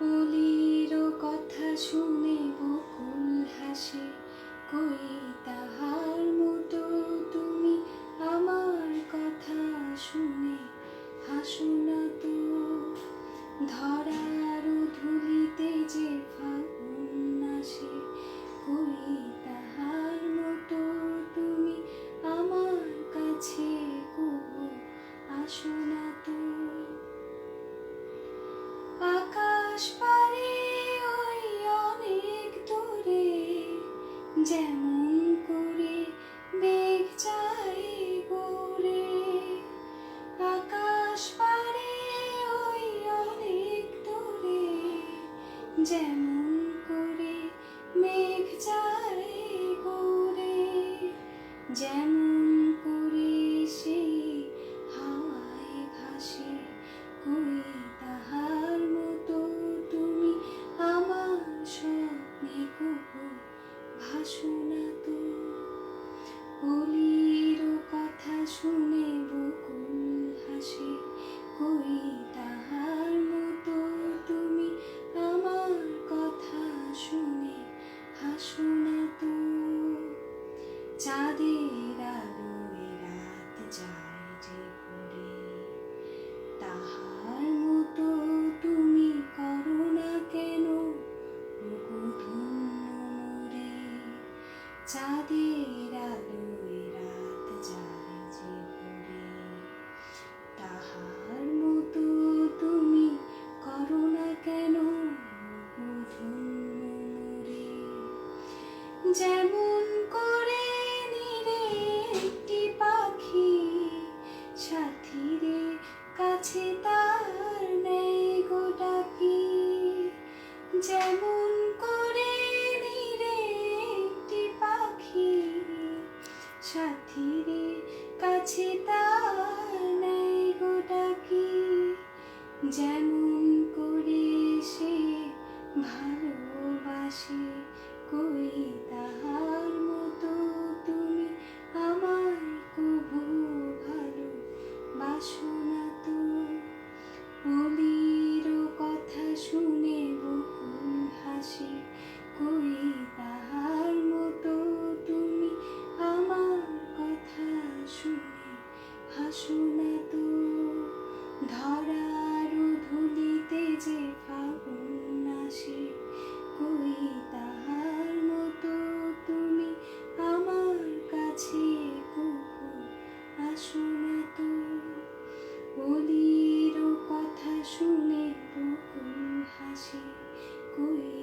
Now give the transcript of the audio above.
অলির কথা শুনে বকুল হাসে। চাঁদের যে তাহার মতো তুমি করো না কেন যেমন যেন শুনে তো বলির কথা শুনে বকুল হাসি কই